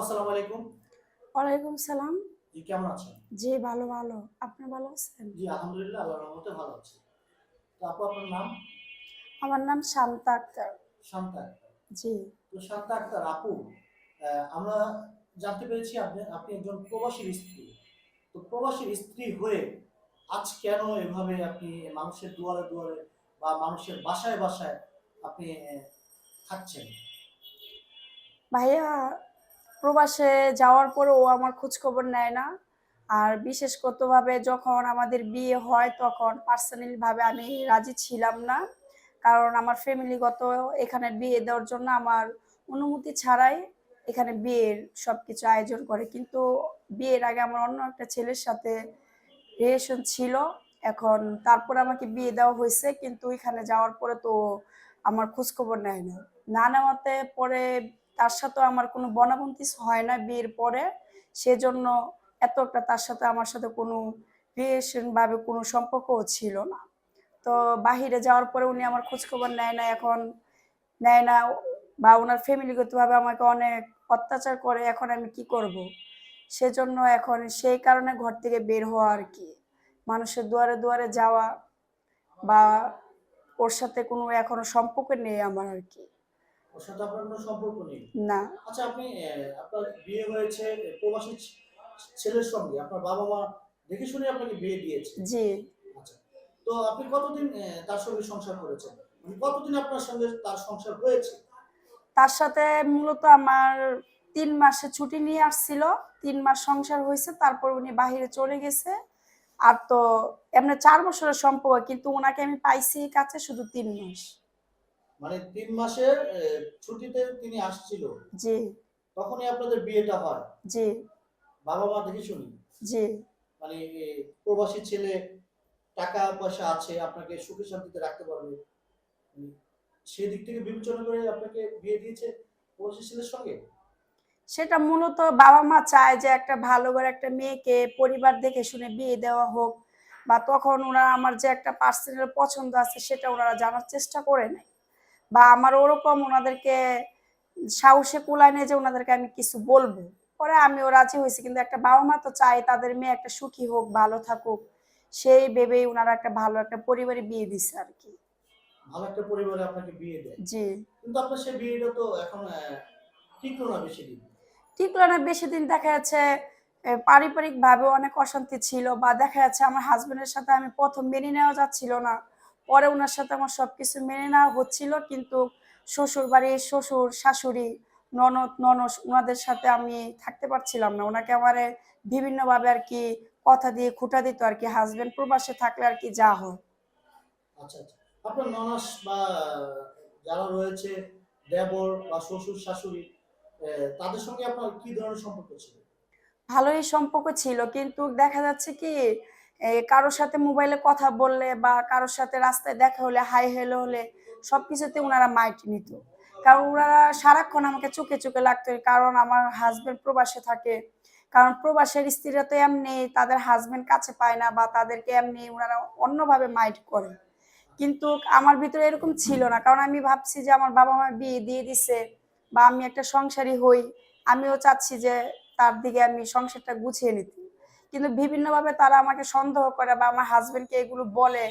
আসসালামু আলাইকুম। ওয়ালাইকুম সালাম। জি কেমন আছেন? জি ভালো ভালো। আপনি ভালো আছেন? জি আলহামদুলিল্লাহ আল্লাহর রহমতে ভালো আছি। তো আপু আপনার নাম? আমার নাম শান্তা আক্তার। শান্তা আক্তার। জি। তো শান্তা আক্তার আপু আমরা জানতে পেরেছি আপনি আপনি একজন প্রবাসীর স্ত্রী। তো প্রবাসীর স্ত্রী হয়ে আজ কেন এভাবে আপনি মানুষের দুয়ারে দুয়ারে বা মানুষের বাসায় বাসায় আপনি থাকছেন? ভাইয়া প্রবাসে যাওয়ার পরে ও আমার খোঁজ খবর নেয় না। আর বিশেষ ভাবে যখন আমাদের বিয়ে হয় তখন পার্সোনালি ভাবে আমি রাজি ছিলাম না। কারণ আমার ফ্যামিলিগত এখানে বিয়ে দেওয়ার জন্য আমার অনুমতি ছাড়াই এখানে বিয়ের সব কিছু আয়োজন করে। কিন্তু বিয়ের আগে আমার অন্য একটা ছেলের সাথে রিলেশন ছিল। এখন তারপর আমাকে বিয়ে দেওয়া হয়েছে, কিন্তু এখানে যাওয়ার পরে তো আমার খোঁজ খবর নেয় না না নেওয়াতে পরে তার সাথে আমার কোনো বনাবন্তি হয় না বিয়ের পরে। সেজন্য এত একটা তার সাথে আমার সাথে কোনো ভাবে কোনো সম্পর্কও ছিল না। তো বাহিরে যাওয়ার পরে উনি আমার খোঁজখবর নেয় না, এখন নেয় না বা ওনার ফ্যামিলিগতভাবে আমাকে অনেক অত্যাচার করে, এখন আমি কি করব? সেজন্য এখন সেই কারণে ঘর থেকে বের হওয়া আর কি। মানুষের দুয়ারে দুয়ারে যাওয়া বা ওর সাথে কোনো এখনও সম্পর্ক নেই আমার আর কি। ওর সাথে আপনার কোনো সম্পর্ক নেই? না। আচ্ছা আপনি আপনার বিয়ে হয়েছে প্রবাসী ছেলের সঙ্গে আপনার বাবা মা দেখে শুনে আপনাকে বিয়ে দিয়েছে? জি। আচ্ছা তো আপনি কতদিন তার সঙ্গে সংসার করেছেন? মানে কতদিন আপনার সঙ্গে তার সংসার হয়েছে? তার সাথে মূলত আমার তিন মাসে ছুটি নিয়ে আসছিল তিন মাস সংসার হয়েছে তারপর উনি বাহিরে চলে গেছে। আর তো এমনি চার বছরের সম্পর্ক কিন্তু ওনাকে আমি পাইছি কাছে শুধু তিন মাস। মানে তিন মাসের ছুটিতে তিনি আসছিল। জি। তখনই আপনাদের বিয়েটা হয়। জি। বাবা মা দেখে শুনি। জি। মানে প্রবাসী ছেলে টাকা পয়সা আছে আপনাকে সুখে শান্তিতে রাখতে পারবে। মানে সেদিক থেকে বিবেচনা করে আপনাকে বিয়ে দিয়েছে প্রবাসী ছেলের সঙ্গে? সেটা মূলত বাবা মা চায় যে একটা ভালো করে একটা মেয়েকে পরিবার দেখে শুনে বিয়ে দেওয়া হোক। বা তখন ওনারা আমার যে একটা পার্সোনাল পছন্দ আছে সেটা ওনারা জানার চেষ্টা করে নেয় বা আমার ওরকম ওনাদেরকে সাহসে কুলায় নেই যে ওনাদেরকে আমি কিছু বলব। পরে আমিও রাজি হয়েছি কিন্তু একটা বাবা মা তো চায় তাদের মেয়ে একটা সুখী হোক ভালো থাকুক। সেই ভেবেই ওনারা একটা ভালো একটা পরিবারে বিয়ে দিছে আর কি। ভালো একটা পরিবারে আপনাকে বিয়ে দেয়। জি। কিন্তু আপনার সেই বিয়েটা তো এখন টিকলো না বেশি দিন? টিকলো না বেশি দিন দেখা যাচ্ছে পারিবারিক ভাবে অনেক অশান্তি ছিল বা দেখা যাচ্ছে আমার হাজবেন্ডের সাথে আমি প্রথম মেনে নেওয়া যাচ্ছিল না। পরে ওনার সাথে আমার সবকিছু মেনে নেওয়া হচ্ছিল কিন্তু শ্বশুর বাড়ির শ্বশুর শাশুড়ি ননদ ননস ওনাদের সাথে আমি থাকতে পারছিলাম না। ওনাকে আমারে বিভিন্নভাবে আর কি কথা দিয়ে খুঁটা দিত আর কি হাজবেন্ড প্রবাসে থাকলে আর কি যা হয়। আচ্ছা আচ্ছা। আপনার ননাস বা যারা রয়েছে দেবর বা শ্বশুর শাশুড়ি তাদের সঙ্গে আপনার কি ধরনের সম্পর্ক ছিল? ভালোই সম্পর্ক ছিল কিন্তু দেখা যাচ্ছে কি কারোর সাথে মোবাইলে কথা বললে বা কারোর সাথে রাস্তায় দেখা হলে, হাই হেলো হলে সবকিছুতে ওনারা মাইট নিত। কারণ ওনারা সারাক্ষণ আমাকে চোখে চোখে লাগতো, কারণ আমার হাজবেন্ড প্রবাসে থাকে। কারণ প্রবাসের স্ত্রীরা তো এমনি তাদের হাজবেন্ড কাছে পায় না বা তাদেরকে এমনি ওনারা অন্যভাবে মাইট করে। কিন্তু আমার ভিতরে এরকম ছিল না, কারণ আমি ভাবছি যে আমার বাবা মা বিয়ে দিয়ে দিছে বা আমি একটা সংসারী হই, আমিও চাচ্ছি যে তার দিকে আমি সংসারটা গুছিয়ে নিতে। কিন্তু বিভিন্নভাবে তারা আমাকে সন্দেহ করে বা আমার হাজবেন্ডকে এগুলো বলে।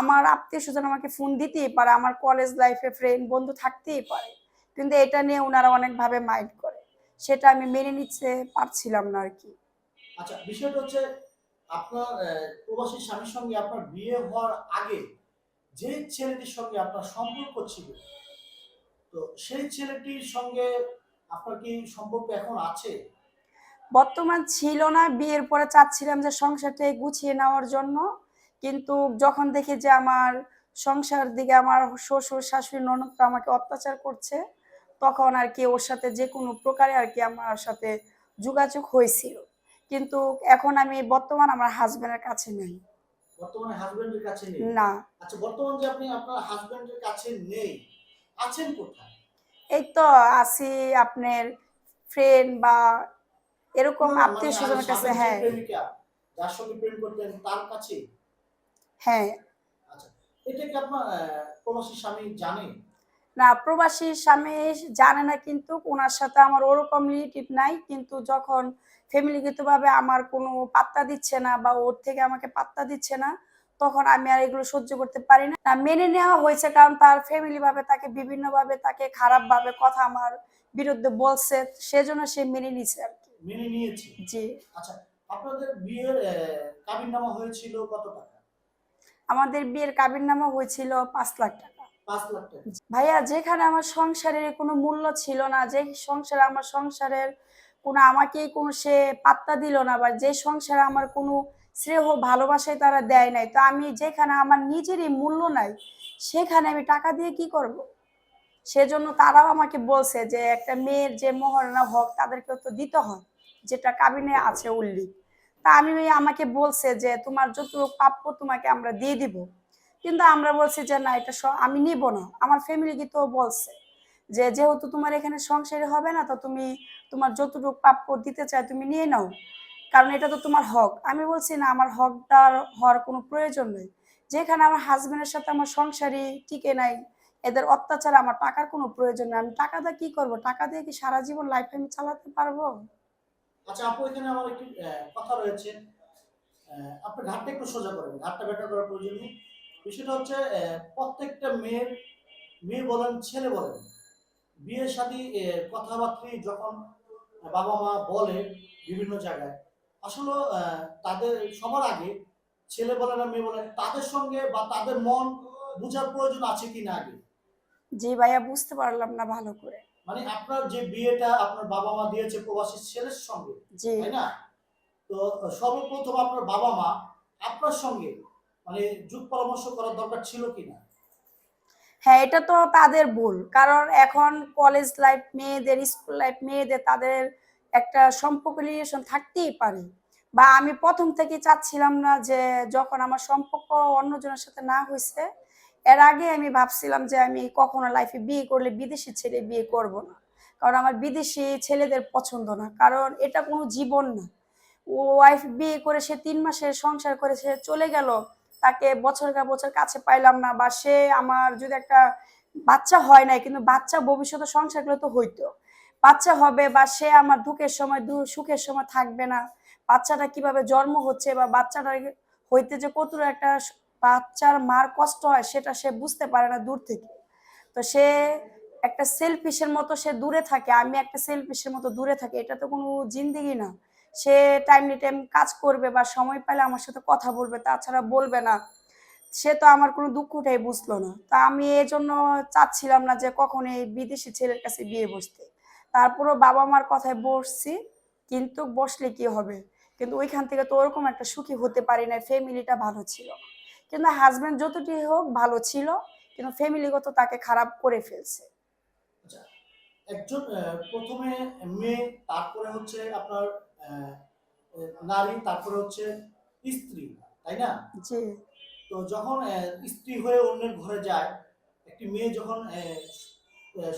আমার আত্মীয় স্বজন আমাকে ফোন দিতেই পারে, আমার কলেজ লাইফে ফ্রেন্ড বন্ধু থাকতেই পারে। কিন্তু এটা নিয়ে ওনারা অনেকভাবে মাইন্ড করে। সেটা আমি মেনে নিতে পারছিলাম না আর কি আচ্ছা বিষয়টা হচ্ছে আপনার প্রবাসী স্বামীর সঙ্গে আপনার বিয়ে হওয়ার আগে যে ছেলেটির সঙ্গে আপনার সম্পর্ক ছিল, তো সেই ছেলেটির সঙ্গে আপনার কি সম্পর্ক এখন আছে? বর্তমান ছিল না বিয়ের পরে চাচ্ছিলাম যে সংসারটা গুছিয়ে নেওয়ার জন্য। কিন্তু যখন দেখি যে আমার সংসার দিকে আমার শ্বশুর শাশুড়ি ননদরা আমাকে অত্যাচার করছে তখন আর কি ওর সাথে যে কোনো প্রকারে আর কি আমার সাথে যোগাযোগ হয়েছিল। কিন্তু এখন আমি বর্তমান আমার হাজবেন্ডের কাছে নেই। বর্তমানে হাজবেন্ডের কাছে নেই? না। আচ্ছা বর্তমান যে আপনি আপনার হাজবেন্ডের কাছে নেই আছেন কোথায়? এই তো আছি আপনার ফ্রেন্ড বা এরকম না, মানে আত্মীয় স্বজনের কাছে হ্যাঁ। যার সঙ্গে প্রেম করতেন তার কাছে? হ্যাঁ। আচ্ছা এটা কি আপনার প্রবাসী স্বামী জানে? না প্রবাসী স্বামী জানে না কিন্তু ওনার সাথে আমার ওরকম রিলেটিভ নাই কিন্তু যখন ফ্যামিলিগতভাবে আমার কোনো পাত্তা দিচ্ছে না বা ওর থেকে আমাকে পাত্তা দিচ্ছে না তখন আমি আর এগুলো সহ্য করতে পারি না। না, মেনে নেওয়া হয়েছে কারণ তার ফ্যামিলি ভাবে তাকে বিভিন্ন ভাবে তাকে খারাপ ভাবে কথা আমার বিরুদ্ধে বলছে সেজন্য সে মেনে নিছে আর কি। মেনে নিয়েছি। জি। আচ্ছা আপনাদের বিয়ের কাবিন নামা হয়েছিল কত টাকা? আমাদের বিয়ের কাবির নামা হয়েছিল পাঁচ লাখ টাকা। ভাইয়া যেখানে আমার সংসারের কোনো মূল্য ছিল না যে সংসারে আমার সংসারের কোনো আমাকেই কোনো সে পাত্তা দিল না বা যে সংসারে আমার কোনো স্নেহ ভালোবাসায় তারা দেয় নাই। তো আমি যেখানে আমার নিজেরই মূল্য নাই সেখানে আমি টাকা দিয়ে কি করব। সেজন্য তারাও আমাকে বলছে যে একটা মেয়ের যে মহারণা হক তাদেরকেও তো দিতে হয়, যেটা কাবিনে আছে উল্লেখ তা আমি আমাকে বলছে যে তোমার যতটুকু প্রাপ্য তোমাকে আমরা দিয়ে দিব। কিন্তু আমরা বলছি যে না, এটা আমি নিব না। আমার ফ্যামিলি কিন্তু বলছে যে যেহেতু তোমার এখানে সংসারে হবে না, তো তুমি তোমার যতটুকু প্রাপ্য দিতে চাই তুমি নিয়ে নাও। কারণ এটা তো তোমার হক। আমি বলছি না, আমার হকদার হওয়ার কোনো প্রয়োজন নেই। যেখানে আমার হাজবেন্ডের সাথে আমার সংসারই টিকে নাই এদের অত্যাচার আমার টাকার কোনো প্রয়োজন নেই। আমি টাকা দিয়ে কি করব? টাকা দিয়ে কি সারা জীবন লাইফ আমি চালাতে পারব? আচ্ছা আপু, এখানে আমার একটি কথা রয়েছে। আপনি ঘাটটা একটু সোজা করেন ঘাটটা বেটা করার প্রয়োজন নেই। বিষয়টা হচ্ছে প্রত্যেকটা মেয়ের, মেয়ে বলেন, ছেলে বলেন বিয়ের সাথে কথাবার্তা যখন বাবা মা বলে বিভিন্ন জায়গায়, আসলে তাদের সবার আগে ছেলে বলে না মেয়ে বলে তাদের সঙ্গে বা তাদের মন বোঝার প্রয়োজন আছে কি না আগে? জি ভাইয়া বুঝতে পারলাম না ভালো করে। মানে আপনার যে বিয়েটা আপনার বাবা মা দিয়েছে প্রবাসী ছেলের সঙ্গে তাই না? তো সর্বপ্রথম আপনার বাবা মা আপনার সঙ্গে মানে যুগ পরামর্শ করার দরকার ছিল কিনা? হ্যাঁ এটা তো তাদের ভুল। কারণ এখন কলেজ লাইফ মেয়েদের স্কুল লাইফ মেয়েদের তাদের একটা সম্পর্ক রিলেশন থাকতেই পারে। বা আমি প্রথম থেকে চাচ্ছিলাম না যে যখন আমার সম্পর্ক অন্যজনের সাথে না হয়েছে এর আগে আমি ভাবছিলাম যে আমি কখনো লাইফে বিয়ে করলে বিদেশি ছেলে বিয়ে করব না। কারণ আমার বিদেশি ছেলেদের পছন্দ না। কারণ এটা কোনো জীবন না। ও ওয়াইফ বিয়ে করে সে তিন মাসের সংসার করে সে চলে গেল। তাকে বছর কা বছর কাছে পাইলাম না বা সে আমার যদি একটা বাচ্চা হয় নাই, কিন্তু বাচ্চা ভবিষ্যতে সংসার করলে তো হইতো। বাচ্চা হবে বা সে আমার দুঃখের সময় দু সুখের সময় থাকবে না। বাচ্চাটা কীভাবে জন্ম হচ্ছে বা বাচ্চাটা হইতে যে কত একটা বাচ্চার মার কষ্ট হয়, সেটা সে বুঝতে পারে না দূর থেকে। তো সে একটা সেলফিশের মতো সে দূরে থাকে, আমি একটা সেলফিশের মতো দূরে থাকি, এটা তো কোনো জিন্দিগি না। সে টাইম টাইম কাজ করবে বা সময় পেলে আমার সাথে কথা বলবে, তাছাড়া বলবে না। সে তো আমার কোনো দুঃখটাই বুঝলো না। তা আমি এই জন্য চাচ্ছিলাম না যে কখন এই বিদেশি ছেলের কাছে বিয়ে বসতে। তারপরও বাবা মার কথায় বসছি, কিন্তু বসলে কি হবে? কিন্তু ওইখান থেকে তো ওরকম একটা সুখী হতে পারি না ফ্যামিলিটা ভালো ছিল। কিন্তু হাজবেন্ড যতটি হোক ভালো ছিল কিন্তু ফ্যামিলিগত তাকে খারাপ করে ফেলছে। আচ্ছা একজন প্রথমে মেয়ে তারপরে হচ্ছে আপনার নারী তারপরে হচ্ছে স্ত্রী তাই না? জি। তো যখন স্ত্রী হয়ে অন্যের ঘরে যায় একটি মেয়ে যখন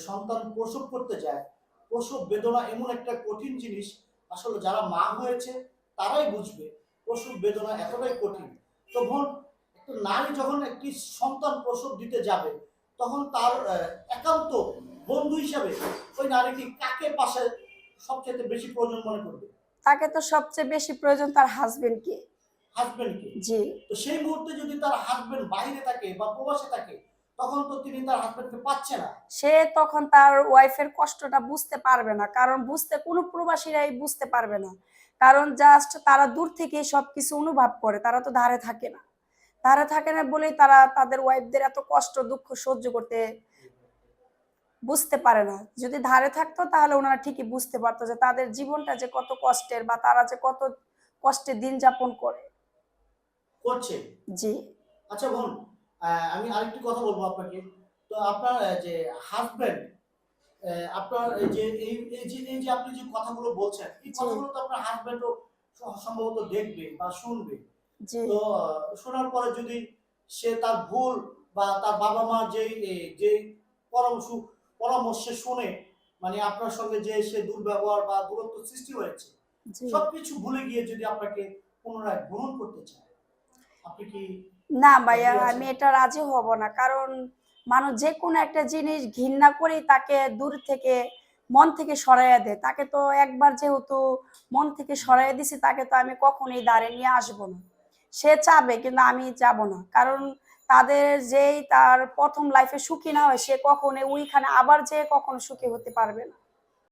সন্তান প্রসব করতে যায় প্রসব বেদনা এমন একটা কঠিন জিনিস আসলে যারা মা হয়েছে তারাই বুঝবে প্রসব বেদনা এতটাই কঠিন। তো বোন নারী যখন একটি সন্তান প্রসব দিতে যাবে তখন তার একান্ত বন্ধু হিসাবে ওই নারীটি কাকে পাশে সবচেয়ে বেশি প্রয়োজন মনে করবে? তাকে তো সবচেয়ে বেশি প্রয়োজন তার হাজবেন্ডকে হাজবেন্ডকে জি। তো সেই মুহূর্তে যদি তার হাজবেন্ড বাইরে থাকে বা প্রবাসে থাকে তখন তো তিনি তার হাজবেন্ডকে পাচ্ছে না। সে তখন তার ওয়াইফের কষ্টটা বুঝতে পারবে না কারণ বুঝতে কোনো প্রবাসীরাই বুঝতে পারবে না। কারণ জাস্ট তারা দূর থেকে সবকিছু অনুভব করে তারা তো ধারে থাকে না। ধারে থাকে না বলেই তারা তাদের ওয়াইফদের এত কষ্ট দুঃখ সহ্য করতে বুঝতে পারে না। যদি ধারে থাকতো তাহলে ওনারা ঠিকই বুঝতে পারতো যে তাদের জীবনটা যে কত কষ্টের বা তারা যে কত কষ্টে দিন যাপন করে। করছে? জি। আচ্ছা বোন আমি আরেকটি কথা বলব আপনাকে। তো আপনার যে হাজবেন্ড আপনার যে এই যে এই যে আপনি যে কথাগুলো বলছেন এই কথাগুলো তো আপনার হাজবেন্ডও সম্ভবত দেখবে বা শুনবে। তো শোনার পরে যদি সে তার ভুল বা তার বাবা মা এ, যে পরামর্শ পরামর্শে শুনে মানে আপনার সঙ্গে যে সে দুর্ব্যবহার বা দূরত্ব সৃষ্টি হয়েছে সবকিছু ভুলে গিয়ে যদি আপনাকে পুনরায় গ্রহণ করতে চায় আপনি কি না ভাইয়া আমি এটা রাজি হব না কারণ মানুষ যে কোনো একটা জিনিস ঘৃণা করেই তাকে দূর থেকে মন থেকে সরাইয়া দেয়। তাকে তো একবার যেহেতু মন থেকে সরাইয়া দিছি তাকে তো আমি কখনোই দাঁড়ে নিয়ে আসব না। সে চাবে, কিন্তু আমি যাব না। কারণ তাদের যেই তার প্রথম লাইফে সুখী না হয়, সে কখনো ওইখানে আবার যে কখনো সুখী হতে পারবে না।